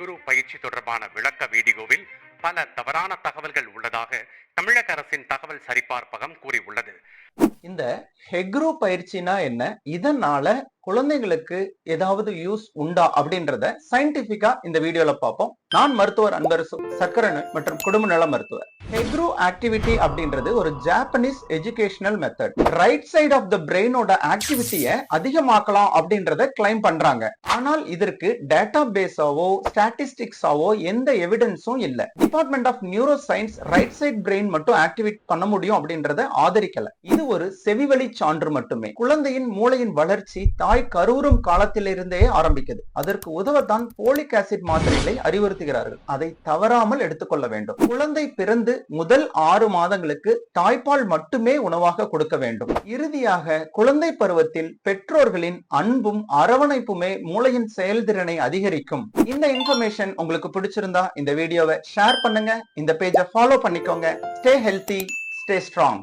குரு பயிற்சி தொடர்பான விளக்க வீடியோவில் பல தவறான தகவல்கள் உள்ளதாக தமிழக அரசின் தகவல் சரிபார்ப்பகம் கூறியுள்ளது. இந்த ஹெக்ரோ பயிற்சினா என்ன? இதனால குழந்தைகளுக்கு ஏதாவது யூஸ் உண்டா அப்படின்றத சயின்டிபிக்கா இந்த வீடியோல பார்ப்போம். நான் மருத்துவர் அன்பரசு சக்கரன் மற்றும் குடும்ப நல மருத்துவர். ஹெக்ரோ ஆக்டிவிட்டி அப்படின்றது ஒரு Japanese educational method right side of the பிரெயினோட ஆக்டிவிட்டியை அதிகமாக்கலாம் அப்படின்றத கிளைம் பண்றாங்க. ஆனால் இதற்கு டேட்டா பேஸாவோ ஸ்டாட்டிஸ்டிக்ஸாவோ எந்த எவிடன்ஸும் இல்லை. Department of neuro science right side brain மட்டும் ஆக்டிவேட் பண்ண முடியும் அப்படின்றத ஆதரிக்கல. இது ஒரு செவிவழி சான்று மட்டுமே. குழந்தையின் மூளையின் வளர்ச்சி தாய் கருவுறும் காலத்திலிருந்தே ஆரம்பிக்குது. அதற்கு உதவத்தான் போலிக் ஆசிட் மாத்திரைகளை அறிவுறுத்துகிறார்கள். அதை தவறாமல் எடுத்துக்கொள்ள வேண்டும். குழந்தை பிறந்து முதல் ஆறு மாதங்களுக்கு தாய்ப்பால் மட்டுமே உணவாக கொடுக்க வேண்டும். இறுதியாக குழந்தை பருவத்தில் பெற்றோர்களின் அன்பும் அரவணைப்புமே மூளையின் செயல்திறனை அதிகரிக்கும். இந்த இன்ஃபர்மேஷன் உங்களுக்கு பிடிச்சிருந்தா இந்த வீடியோவை ஷேர் பண்ணுங்க. இந்த பேஜை ஃபாலோ பண்ணிக்கோங்க. Stay healthy stay strong